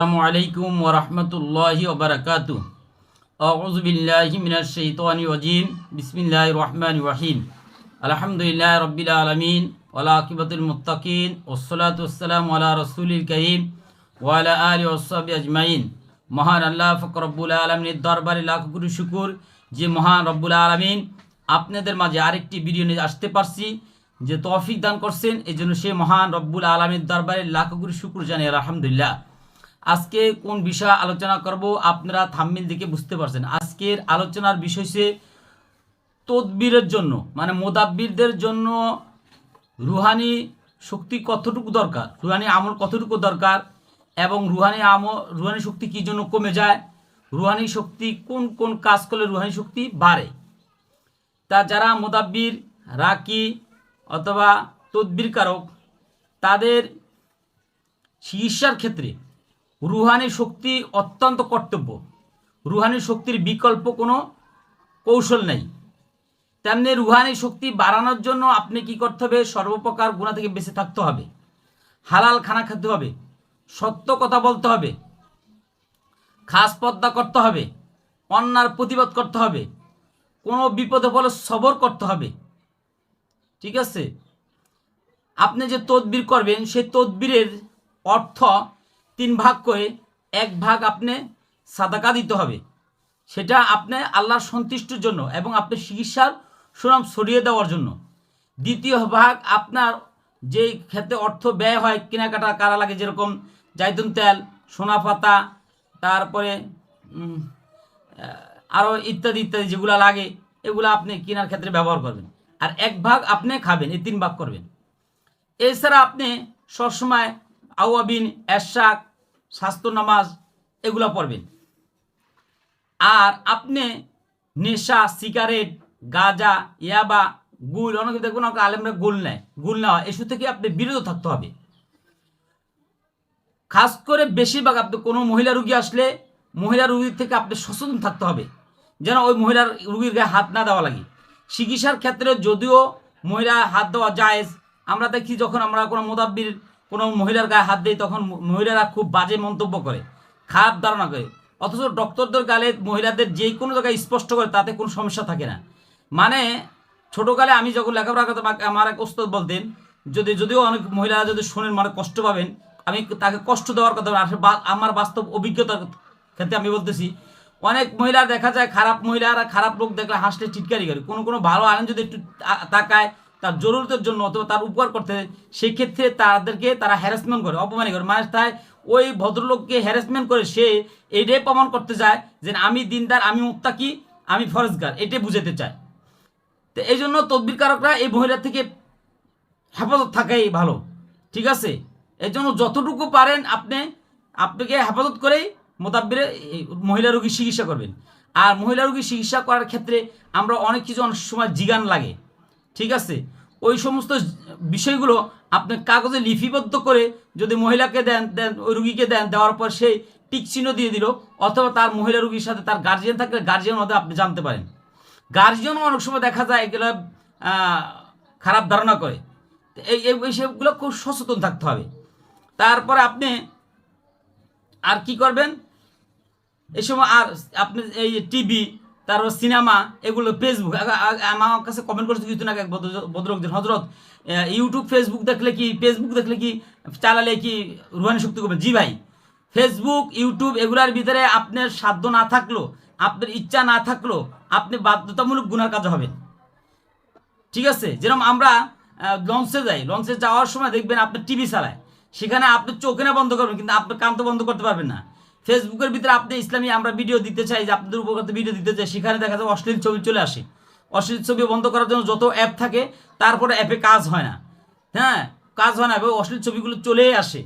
আসসালামু আলাইকুম ওরহমতুল্লাহি ওয়ালা আকিবাতুল মুত্তাকিন। ওসসালাতু আজমাইন। মহান আল্লাহ ফকর রব্বুল আলামিনের দরবারে লাখ গুরু শুকুর যে মহান রব্বুল আলামিন আপনাদের মাঝে আরেকটি ভিডিও নিয়ে আসতে পারছি, যে তৌফিক দান করছেন। এই জন্য সেই মহান রব্বুল আলামিনের দরবারে লাখ গুরু শুকুর জানাই আলহামদুলিল্লাহ। আজকে কোন বিষয়ে আলোচনা করব আপনারা থাম্মিল দিকে বুঝতে পারছেন। আজকের আলোচনার বিষয় হচ্ছে তদবিরের জন্য মানে মোদাব্বিরদের জন্য রুহানি শক্তি কতটুকু দরকার, রুহানি আমল কতটুকু দরকার এবং রুহানি আমল, রুহানি শক্তি কী জন্য কমে যায়, রুহানি শক্তি কোন কোন কাজ করলে রুহানি শক্তি বাড়ে। তা যারা মোদাব্বির, রাকি অথবা তদবির কারক তাদের চিকিৎসার ক্ষেত্রে রুহানি শক্তি অত্যন্ত কর্তব্য। রুহানি শক্তির বিকল্প কোনো কৌশল নেই। তেমনি রুহানি শক্তি বাড়ানোর জন্য আপনি কি করতে হবে? সর্বপ্রকার গুণা থেকে বেঁচে থাকতে হবে। হালাল খানা খেতে হবে। সত্য কথা বলতে হবে। খাস পদ্মা করতে হবে। অন্যার প্রতিবাদ করতে হবে। কোনো বিপদে পড়লে সবর করতে হবে। ঠিক আছে? আপনি যে তদবির করবেন, সেই তদবিরের অর্থ তিন ভাগ করে এক ভাগ আপনি সাদাকা দিতে হবে। সেটা আপনি আল্লাহর সন্তুষ্টির জন্য এবং আপনি চিকিৎসার সুনাম ছড়িয়ে দেওয়ার জন্য। দ্বিতীয় ভাগ আপনার যেই ক্ষেত্রে অর্থ ব্যয় হয়, কেনাকাটা কারা লাগে যেরকম জাইতুন তেল, সোনা পাতা, তারপরে আরও ইত্যাদি ইত্যাদি যেগুলো লাগে, এগুলো আপনি কেনার ক্ষেত্রে ব্যবহার করবেন। আর এক ভাগ আপনি খাবেন, এই তিন ভাগ করবেন। এছাড়া আপনি সবসময় আওয়াবিন এরশাক স্বাস্থ্য, নামাজ এগুলো পড়বেন। আর আপনি নেশা, সিগারেট, গাঁজা, ইয়াবা, গুল, অনেকে দেখুন অনেক আলেমরা গুল নেয়। গুল নেওয়া এসব থেকে আপনি বিরত থাকতে হবে। খাস করে বেশিরভাগ আপনি কোনো মহিলা রুগী আসলে মহিলা রুগীর থেকে আপনি সচেতন থাকতে হবে। যেন ওই মহিলার রুগীর গায়ে হাত না দেওয়া লাগে। চিকিৎসার ক্ষেত্রে যদিও মহিলা হাত দেওয়া জায়েজ, আমরা দেখি যখন আমরা কোনো মোদাব্বির কোনো মহিলার গায়ে হাত দেয়, তখন মহিলারা খুব বাজে মন্তব্য করে, খারাপ ধারণা করে। অথচ ডক্টরদের গালে মহিলাদের যে কোনো জায়গায় স্পষ্ট করে, তাতে কোনো সমস্যা থাকে না। মানে ছোটোকালে আমি যখন লেখাপড়া করতাম আমার এক ওস্তাদ বলতেন, যদি, যদিও অনেক মহিলারা যদি শোনেন মানে কষ্ট পাবেন, আমি তাকে কষ্ট দেওয়ার কথা আমার বাস্তব অভিজ্ঞতার ক্ষেত্রে আমি বলতেছি, অনেক মহিলা দেখা যায়, খারাপ মহিলারা খারাপ লোক দেখলে হাসলে চিটকারি করে। কোনো কোনো ভালো আইন যদি একটু তাকায় তার জরুরতের জন্য অথবা তার উপকার করতে সেই ক্ষেত্রে তাদেরকে তারা হ্যারাসমেন্ট করে অপমানি করে। মানে তাই ওই ভদ্রলোককে হ্যারাসমেন্ট করে সে এইটাই প্রমাণ করতে চায় যে আমি দিনদার, আমি মুত্তাকি আমি ফরজগার এটাই বুঝাতে চায়। তো এই জন্য তদবিরকারকরা এই মহিলা থেকে হেফাজত থাকাই ভালো। ঠিক আছে? এই জন্য যতটুকু পারেন আপনি, আপনাকে হেফাজত করেই মোতাব্বিরে মহিলা রোগীর চিকিৎসা করবেন। আর মহিলা রোগীর চিকিৎসা করার ক্ষেত্রে আমরা অনেক কিছু অনেক সময় জিগান লাগে। ঠিক আছে? ওই সমস্ত বিষয়গুলো আপনি কাগজে লিপিবদ্ধ করে যদি মহিলাকে দেন দেন, ওই রুগীকে দেন, দেওয়ার পর সেই টিক চিহ্ন দিয়ে দিল, অথবা তার মহিলা রুগীর সাথে তার গার্জিয়ান থাকলে গার্জিয়ান হতে আপনি জানতে পারেন। গার্জিয়ানও অনেক সময় দেখা যায় এগুলো খারাপ ধারণা করে। এই বিষয়গুলো খুব সচেতন থাকতে হবে। তারপরে আপনি আর কি করবেন? এই সময় আর আপনি এই টিভি তারপর সিনেমা, এগুলো ফেসবুক আমার কাছে কমেন্ট করেছে কিছু না ভদ্রকদের হজরত ইউটিউব ফেসবুক দেখলে কি ফেসবুক দেখলে কি, চালালে কি রুহানি শক্তি করবে? জি ভাই ফেসবুক ইউটিউব এগুলার ভিতরে আপনার সাধ্য না থাকল, আপনার ইচ্ছা না থাকল, আপনি বাধ্যতামূলক গুনার কাজ হবেন। ঠিক আছে? যেরকম আমরা লঞ্চে যাই, লঞ্চে যাওয়ার সময় দেখবেন আপনি টিভি চালায়। সেখানে আপনি চোখে না বন্ধ করবেন, কিন্তু আপনি কান তো বন্ধ করতে পারবেন না। ফেসবুকের ভিতরে আপনি ইসলামী আমরা ভিডিও দিতে চাই, যে আপনাদের উপকার ভিডিও দিতে চাই, সেখানে দেখা যায় অশ্লীল ছবি চলে আসে। অশ্লীল ছবি বন্ধ করার জন্য যত অ্যাপ থাকে, তারপরে অ্যাপে কাজ হয় না। হ্যাঁ কাজ হয় না অশ্লীল ছবিগুলো চলেই আসে।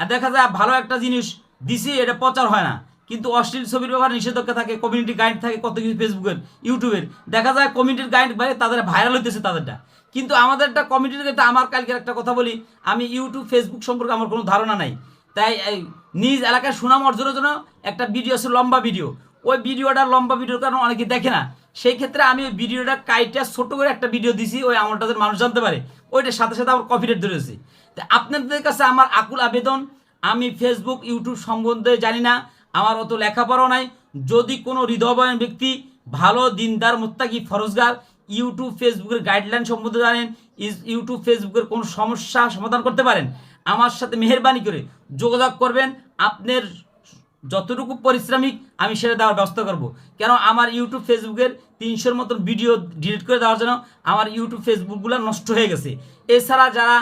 আর দেখা যায় ভালো একটা জিনিস, দিছি, এটা প্রচার হয় না। কিন্তু অশ্লীল ছবির ব্যাপারে নিষেধাজ্ঞা থাকে কমিউনিটি গাইড থাকে, কত কিছু ফেসবুকের ইউটিউবের দেখা যায় কমিউনিটির গাইড বাইরে তাদের ভাইরাল হইতেছে তাদেরটা। কিন্তু আমাদের একটা কমিউনিটির আমার কালকের একটা কথা বলি, আমি ইউটিউব ফেসবুক সম্পর্কে আমার কোনো ধারণা নাই। তাই এই নিজ এলাকায় সুনাম অর্জনের জন্য একটা ভিডিও আছে, লম্বা ভিডিও ওই ভিডিওটা লম্বা ভিডিওর কারণে অনেকে দেখে না। সেই ক্ষেত্রে আমি ওই ভিডিওটা কাইটা ছোট করে একটা ভিডিও দিছি, ওই আমলটা মানুষ জানতে পারে। ওইটার সাথে সাথে আমার কপিরাইট ধরেছি তা আপনাদের কাছে আমার আকুল আবেদন, আমি ফেসবুক ইউটিউব সম্বন্ধে জানি না, আমার অত লেখাপড়াও নাই। যদি কোনো হৃদয়বান ব্যক্তি, ভালো দিনদার, মোত্তাকি, ফরজগার ইউটিউব ফেসবুকের গাইডলাইন সম্বন্ধে জানেন ইউটিউব ফেসবুকের কোনো সমস্যা সমাধান করতে পারেন? আমার সাথে মেহরবানি করে যোগাযোগ করবেন। আপনার যতটুকু পরিশ্রমিক, আমি সেটা দেওয়ার ব্যবস্থা করব। কেন আমার ইউটিউব ফেসবুকের তিনশোর মতন ভিডিও ডিলিট করে দেওয়ার জন্য আমার ইউটিউব ফেসবুকগুলো নষ্ট হয়ে গেছে। এছাড়া যারা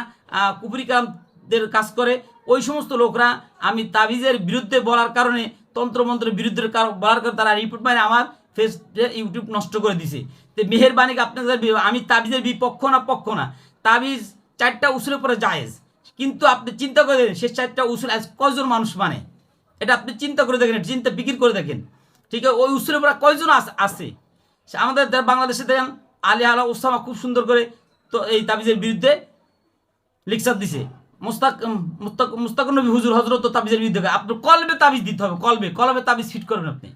কুপুরিকামদের কাজ করে, ওই সমস্ত লোকরা আমি তাবিজের বিরুদ্ধে বলার কারণে, তন্ত্রমন্ত্রের বিরুদ্ধে বলার কারণে তারা রিপোর্ট মানে আমার ফেস ইউটিউব নষ্ট করে দিছে। তো আপনাদের আমি তাবিজের বিপক্ষ না পক্ষ না? তাবিজ চারটা উসুলের পরে জায়েজ। কিন্তু আপনি চিন্তা করে দেখেন, সে চারটা উসুল আজ কয়জন মানুষ মানে? এটা আপনি চিন্তা করে দেখেন চিন্তা বিক্রি করে দেখেন। ঠিক আছে, ওই উসুলের পরে কয়জন আছে? আমাদের বাংলাদেশে দেখেন, আলী আলা ওসামা খুব সুন্দর করে তো এই তাবিজের বিরুদ্ধে লিকসার দিছে। মুস্তাক মুস্তাক নবী হুজুর হজরত তাবিজের বিরুদ্ধে আপনার কলবে তাবিজ দিতে হবে, কলবে। কলবে তাবিজ ফিট করবেন আপনি।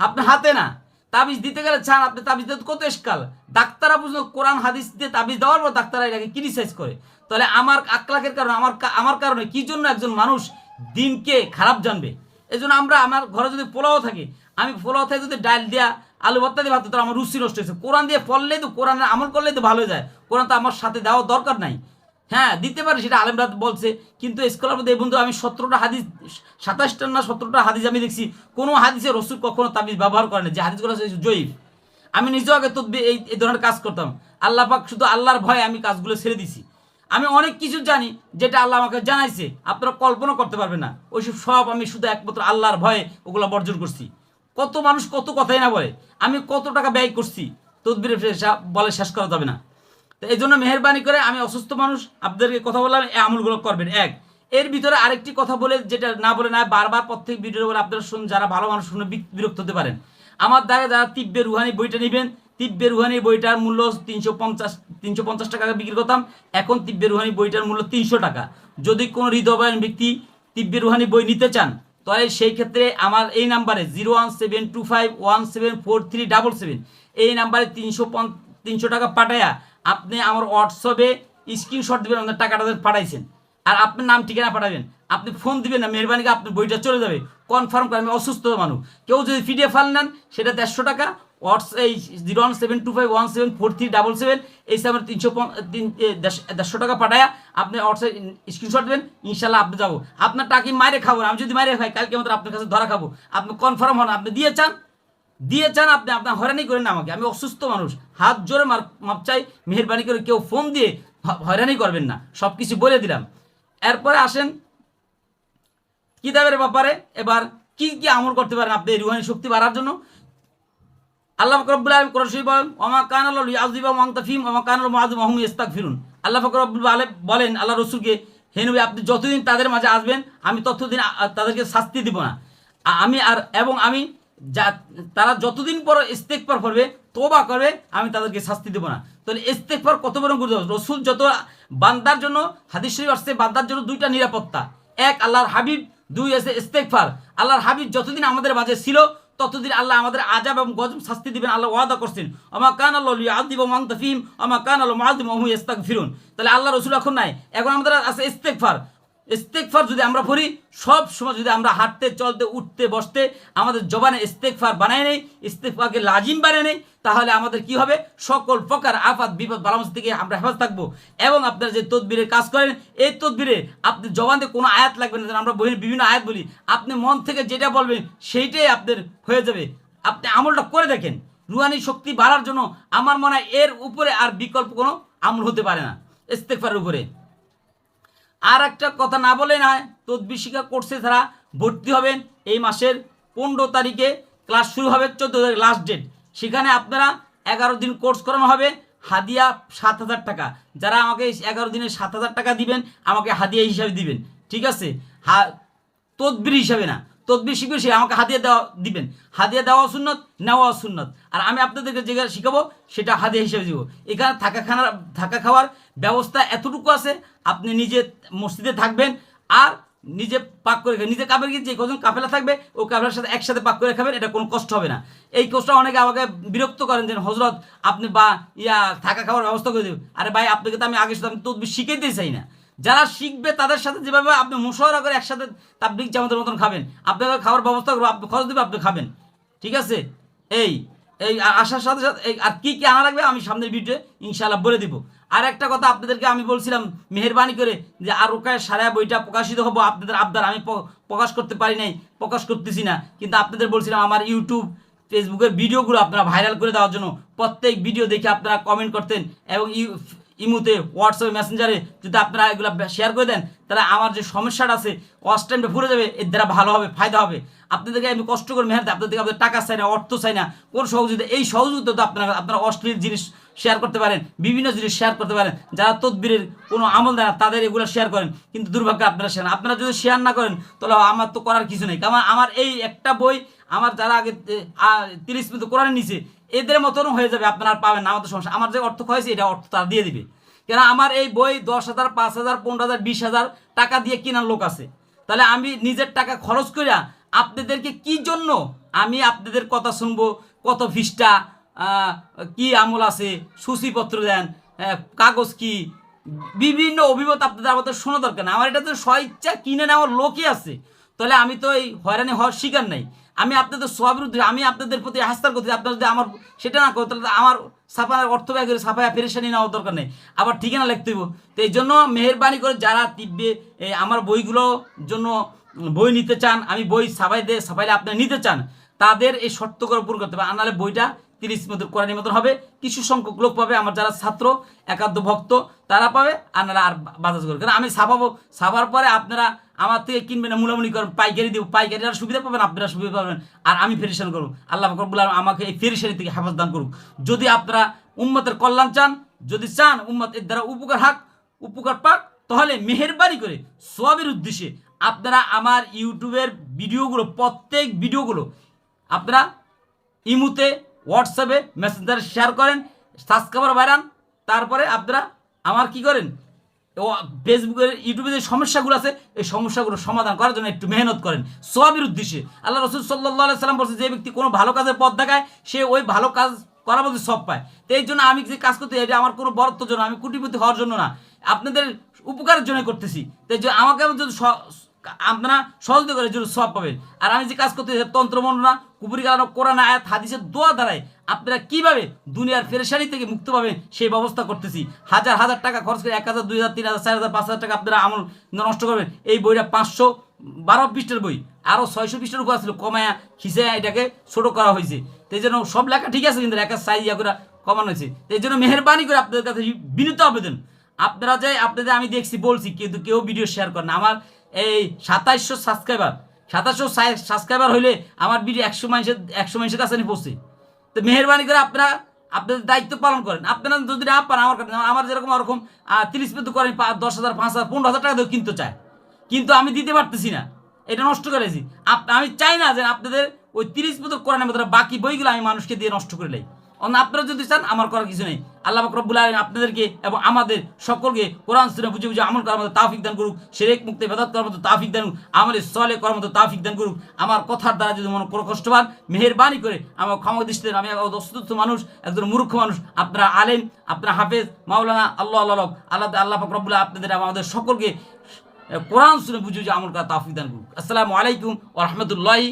আপনার হাতে না। তাবিজ দিতে গেলে চান আপনি তাবিজ দিতে কত এসকাল ডাক্তাররা বুঝলো, কোরআন, হাদিস দিয়ে তাবিজ দেওয়ার পর ডাক্তাররা এটাকে ক্রিটিসাইজ করে। তাহলে আমার আকলাকের কারণে, আমার আমার কারণে কি জন্য একজন মানুষ দিনকে খারাপ জানবে? এই জন্য আমরা, আমার ঘরে যদি পোলাও থাকে, আমি পোলাও থেকে যদি ডাল দেওয়া আলু ভর্তা দিয়ে ভাত, তাহলে আমার রুচি নষ্ট হয়েছে। কোরআন দিয়ে ফললেই তো, কোরআনের আমল করলেই তো ভালো যায়। কোরআন তো আমার সাথে দেওয়ার দরকার নাই। হ্যাঁ দিতে পারে, সেটা আলেমরা বলছে। কিন্তু স্কলার মধ্যে বন্ধু, আমি সতেরোটা হাদিস, সাতাশটা না সতেরোটা হাদিস আমি দেখছি। কোনো হাদিসে রসুল কখনো তাবিজ ব্যবহার করে না যে হাদিসগুলো জয়ীফ। আমি নিজেও আগে তো এই এই ধরনের কাজ করতাম। আল্লাহ পাক শুধু আল্লাহর ভয়ে আমি কাজগুলো ছেড়ে দিছি। আমি অনেক কিছু জানি, যেটা আল্লাহ আমাকে জানাইছে। আপনারা কল্পনা করতে পারবেন না। ওইসব সব আমি শুধু একমাত্র আল্লাহর ভয়ে ওগুলো বর্জন করছি। কত মানুষ কত কথাই না বলে। আমি কত টাকা ব্যয় করছি। তদবিরে বলে শেষ করা যাবে না। তো এই জন্য মেহরবানি করে আমি অসুস্থ মানুষ, আপনাদেরকে কথা বললাম, এই আমলগুলো করবেন। এক, এর ভিতরে আরেকটি কথা বলে, যেটা না বলে না, বারবার প্রত্যেক ভিডিও বলে, আপনারা শুন যারা ভালো মানুষ শুনে বিরক্ত হতে পারেন। আমার দ্বারা যারা তিব্বে রুহানি বইটা নেবেন, তিব্বে রুহানি বইটার মূল্য তিনশো পঞ্চাশ তিনশো পঞ্চাশ টাকা বিক্রি করতাম। এখন তিব্বে রুহানি বইটার মূল্য তিনশো টাকা। যদি কোনো হৃদয়বান ব্যক্তি তিব্বে রুহানি বই নিতে চান, তাহলে সেই ক্ষেত্রে আমার এই নাম্বারে zero one seven two five one seven four three double seven, এই নাম্বারে তিনশো তিনশো টাকা পাঠায়া আপনি আমার হোয়াটসঅ্যাপে স্ক্রিনশট দেবেন, আপনার টাকাটা পাঠাইছেন। আর আপনার নাম, ঠিকানা পাঠাবেন। আপনি ফোন দিবেন না মেহরবানি আপনার বইটা চলে যাবে। কনফার্ম করে, আমি অসুস্থ মানুষ। কেউ যদি পিডিএফ ফাল নেন, সেটা দেড়শো টাকা। হোয়াটস এই zero one seven two five one seven four three double seven এই আমার তিনশো তিন দেড়শো- টাকা পাঠায়া আপনি হোয়াটসঅ্যাপ স্ক্রিনশট দেবেন, ইনশাল্লাহ আপনি যাব। আপনার টাকি মারে খাব আমি যদি মারে খাই, কালকে মাত্র আপনার কাছে ধরা খাব। আপনি কনফার্ম হন, আপনি দিয়ে চান দিয়ে চান আপনি, আপনার হয়রানি করেন আমাকে। আমি অসুস্থ মানুষ। হাত জোরে মাপ চাই, মেহরবানি করে কেউ ফোন দিয়ে হয়রানি করবেন না। সব কিছু বলে দিলাম। এরপরে আসেন কিতাবের ব্যাপারে। এবার কি কি আমল করতে পারেন আপনি রুহানি শক্তি বাড়ার জন্য? আল্লাহ ফকরবুল আলম শরীফ বলেন ওমা কান আল্লাহ ইয়াজিবা মাংতাফিম ওমা কান আল্লাহ মাহমুদ ইস্তাক ফিরুন আল্লাহ ফকরবুল আলম বলেন, আল্লাহ রসুলকে, হে নবী, আপনি যতদিন তাদের মাঝে আসবেন, আমি ততদিন তাদেরকে শাস্তি দিব না। আমি আর, এবং আমি যা, তারা যতদিন পর ইস্তেকবার করবে তোবা করবে, আমি তাদেরকে শাস্তি দেবো না। তাহলে ইস্তেকবার কত বড় গুরুত্ব? রসুল যত বান্দার জন্য, হাদিস শরীফ আসছে, বান্দার জন্য দুইটা নিরাপত্তা। এক, আল্লাহর হাবিব, দুই আছে ইস্তেকফার আল্লাহর হাবিব যতদিন আমাদের মাঝে ছিল, ততদিন আল্লাহ আমাদের আজাব এবং গজব শাস্তি দিবেন, আল্লাহ ওয়াদা করছেন। আমা কান আল্লাহ আদিব মাংতাফিম আমা কান আল্লাহ মাহাদিম মহু ইস্তাক ফিরুন তাহলে আল্লাহ রসুল এখন নাই। এখন আমাদের আছে ইস্তেকফার ইস্তেকফার যদি আমরা পড়ি, সব সময় যদি আমরা হাঁটতে, চলতে, উঠতে, বসতে আমাদের জবানে ইস্তেকফার বানায় নেই ইস্তেকফারকে লাজিম বানায় নেই, তাহলে আমাদের কি হবে? সকল প্রকার আফাত, বিপদ বালামস থেকে আমরা হেফাজ থাকব। এবং আপনারা যে তদবিরের কাজ করেন, এই তদবিরে আপনি জবানে কোনো আয়াত লাগবে না আমরা বইয়ের বিভিন্ন আয়াত বলি। আপনি মন থেকে যেটা বলবেন, সেইটাই আপনার হয়ে যাবে। আপনি আমলটা করে দেখেন। রুহানি শক্তি বাড়ার জন্য আমার মনে হয় এর উপরে আর বিকল্প কোনো আমল হতে পারে না ইস্তেকফারের উপরে। আর একটা কথা না বলে না তদবির শিক্ষা কোর্সে তারা ভর্তি হবেন, এই মাসের পনেরো তারিখে ক্লাস শুরু হবে, চোদ্দ তারিখ লাস্ট ডেট সেখানে আপনারা এগারো দিন কোর্স করানো হবে, হাদিয়া সাত হাজার টাকা। যারা আমাকে এগারো দিনে সাত হাজার টাকা দিবেন, আমাকে হাদিয়া হিসাবে দিবেন। ঠিক আছে? হা, তদবির হিসাবে না। তদবির শিখবে সে আমাকে হাদিয়া দেওয়া দিবেন। হাদিয়া দেওয়া সুন্নত, নেওয়া সুন্নত। আর আমি আপনাদেরকে যেটা শিখাবো, সেটা হাদিয়া হিসেবে দিব। এখানে থাকা খানার, থাকা খাওয়ার ব্যবস্থা এতটুকু আছে, আপনি নিজে মসজিদে থাকবেন আর নিজে পাক করে খাবেন। নিজে কাপের গিয়ে যে কজন কাফেলা থাকবে, ও কাফেলার সাথে একসাথে পাক করে খাবেন, এটা কোনো কষ্ট হবে না। এই কষ্টটা অনেকে আমাকে বিরক্ত করেন যে হজরত আপনি বা ইয়া, থাকা খাওয়ার ব্যবস্থা করে দেবেন। আরে ভাই, আপনাকে তো আমি আগে শুধু আমি তদবির শিখাইতে চাই না। যারা শিখবে তাদের সাথে যেভাবে আপনি মুশাওয়ারা করে একসাথে তাবলিক জামাতের মতন খাবেন, আপনাকে খাওয়ার ব্যবস্থা করব, আপনি খরচ দেবে, আপনি খাবেন। ঠিক আছে? এই এই আসার সাথে সাথে, এই, আর কী কী আনা লাগবে আমি সামনের ভিডিও ইনশাআল্লাহ বলে দিব। আর একটা কথা আপনাদেরকে আমি বলছিলাম, মেহরবানি করে যে আর ওকায় সারা বইটা প্রকাশিত হব, আপনাদের আবদার আমি প্রকাশ করতে পারি নাই, প্রকাশ করতেছি না। কিন্তু আপনাদের বলছিলাম আমার ইউটিউব ফেসবুকের ভিডিওগুলো আপনারা ভাইরাল করে দেওয়ার জন্য প্রত্যেক ভিডিও দেখে আপনারা কমেন্ট করতেন এবং ইমুতে হোয়াটসঅ্যাপ মেসেঞ্জারে যদি আপনারা এগুলো শেয়ার করে দেন, তাহলে আমার যে সমস্যাটা আছে ওয়াশ টাইমটা ফুরে যাবে, এর দ্বারা ভালো হবে, ফায়দা হবে। আপনাদেরকে আমি কষ্ট করে মেহনত আপনাদেরকে আপনাদের টাকা চাই না, অর্থ চাই না। কোন সহযোগিতা, এই সহযোগিতা তো আপনারা আপনারা অশ্লীল জিনিস শেয়ার করতে পারেন, বিভিন্ন জিনিস শেয়ার করতে পারেন। যারা তদবিরের কোনো আমল দেয় না, তাদের এগুলো শেয়ার করেন। কিন্তু দুর্ভাগ্য আপনারা শেয়ার আপনারা যদি শেয়ার না করেন, তাহলে আমার তো করার কিছু নেই। কারণ আমার এই একটা বই, আমার যারা আগে তিরিশ মিনিট কোরআনে নিচে এদের মতন হয়ে যাবে, আপনারা পাবেন না, আমাদের সমস্যা। আমার যে অর্থ হয়েছে এটা অর্থ তারা দিয়ে দিবে। কেন আমার এই বই দশ হাজার, পাঁচ হাজার, পনেরো হাজার, বিশ হাজার টাকা দিয়ে কেনার লোক আছে। তাহলে আমি নিজের টাকা খরচ করিয়া আপনাদেরকে কি জন্য আমি আপনাদের কথা শুনব? কত ফিসটা কি আমল আছে? সূচিপত্র দেন কাগজ কি? বিভিন্ন অভিমত আপনাদের আমাদের শোনা দরকার না। আমার এটা তো স্বইচ্ছা কিনে নেওয়ার লোকই আছে। তাহলে আমি তো এই হয়রানি হওয়ার শিকার নাই। আমি আপনাদের সবের উদ্দেশ্যে আমি আপনাদের প্রতি হাস্তার করতে আপনারা যদি আমার সেটা না করতে তাহলে আমার সাফায় অর্থ ব্যয় করে সাফায় ফেরেশানি নেওয়ার দরকার নেই। আবার ঠিকানা লিখতে হইব। তো এই জন্য মেহরবানি করে যারা তিব্বে আমার বইগুলো জন্য বই নিতে চান, আমি বই সাফাই দিয়ে সাফাইলে আপনারা নিতে চান, তাদের এই শর্ত করে পূরণ করতে হবে। আর নাহলে বইটা তিরিশ মতো কোরআনের মতন হবে, কিছু সংখ্যক লোক পাবে, আমার যারা ছাত্র একান্ত ভক্ত, তারা পাবে, আর নাহলে আর বাতাস করবে কারণ আমি ছাপাবো ছাপার পরে আপনারা আমার থেকে কিনবেন মুলামুলি করেন পাইকারি দিব পাইকারিরা সুবিধা পাবেন, আপনারা সুবিধা পাবেন, আর আমি ফেরিশান করব। আল্লাহ ফকরবুল্লাহ আমাকে এই ফেরিশানি থেকে হেফাজ দান করুক। যদি আপনারা উম্মতের কল্যাণ চান, যদি চান উম্মত এর দ্বারা উপকার হাক, উপকার পাক, তাহলে মেহেরবানি করে সবের উদ্দেশ্যে আপনারা আমার ইউটিউবের ভিডিওগুলো, প্রত্যেক ভিডিওগুলো আপনারা ইমুতে হোয়াটসঅ্যাপে মেসেঞ্জারে শেয়ার করেন সাবস্ক্রাইবার বাড়ান, তারপরে আপনারা আমার কি করেন? ও ফেসবুকের ইউটিউবে যে সমস্যাগুলো আছে, এই সমস্যাগুলো সমাধান করার জন্য একটু মেহনত করেন। সবের উদ্দেশ্যে। আল্লাহ রসুল সাল্লাহ সাল্লাম বলছে, যে ব্যক্তি কোনো ভালো কাজের পথ দেখায়, সে ওই ভালো কাজ করার মধ্যে সব পায়। তো এই জন্য আমি যে কাজ করতে এটা আমার কোনো বরত্ব জন্য, আমি কুটিপতি হওয়ার জন্য না। আপনাদের উপকারের জন্য করতেছি। তো আমাকে যদি আপনারা সহযোগিতা করে জন্য সব পাবেন। আর আমি যে কাজ করতে তন্ত্র মন্ত্রণা কুপুরি গালানো কোরআন, আয়াত, হাদিসের দোয়া দ্বারাই আপনারা কীভাবে দুনিয়ার ফেরেশানি থেকে মুক্ত পাবেন সেই ব্যবস্থা করতেছি। হাজার হাজার টাকা খরচ করে এক হাজার, দুই হাজার, তিন হাজার, চার হাজার, পাঁচ হাজার টাকা আপনারা আমল নষ্ট করবেন। এই বইটা পাঁচশো বারো পৃষ্ঠের বই আরও ছয়শো পৃষ্ঠের উপর আসলে কমায়া খিসে এটাকে ছোট করা হয়েছে। তো এই জন্য সব লেখা ঠিক আছে, কিন্তু একা সাইজ ইয়া করে কমানো হয়েছে। এই জন্য মেহরবানি করে আপনাদের কাছে বিনীত আবেদন। আপনারা যে আপনাদের আমি দেখছি, বলছি, কিন্তু কেউ ভিডিও শেয়ার করেন আমার এই সাতাইশশো সাবস্ক্রাইবার সাতাশশো সাবস্ক্রাইবার হইলে আমার ভিডিও একশো মানুষের একশো মানুষের কাছে নিয়ে পৌঁছে। তো মেহরবানি করে আপনারা আপনাদের দায়িত্ব পালন করেন। আপনারা যদি না পান আমার কাছে আমার যেরকম ওরকম তিরিশ পেতে করেন দশ হাজার, পাঁচ হাজার, পনেরো হাজার টাকা দিয়েও কিনতে চায়। কিন্তু আমি দিতে পারতেছি না। এটা নষ্ট করেছি আমি চাই না যে আপনাদের ওই তিরিশ কোরআনের মতো বাকি বইগুলো আমি মানুষকে দিয়ে নষ্ট করে লাই অন্য আপনারা যদি চান আমার করার কিছু নেই। আল্লাহ রব্বুল আলম আপনাদেরকে এবং আমাদের সকলকে কোরআন সুরে বুঝে বুঝে আমল করার মতো তাফিক দান করুক সেরেক মুক্তি বেদাত করার মতো তাফিক দান করুক আমাদের সলে করার মতো তাফিক দান করুক। আমার কথার দ্বারা যদি মনে কোনো কষ্ট পান মেহরবানি করে আমার ক্ষমা দৃষ্টি দেন। আমি অস্তুত মানুষ, একজন মূর্খ মানুষ, আপনারা আলেম, আপনারা হাফেজ, মাওলানা, আল্লাহ আল্লাহ আল্লাহ আল্লাহ রব্বুল্লাহ আপনাদের আমাদের সকলকে কোরআন শুনে বুঝে বুঝে আমল করা তাফিক দান করুক। আসসালামু আলাইকুম ও রহমতুল্লাহি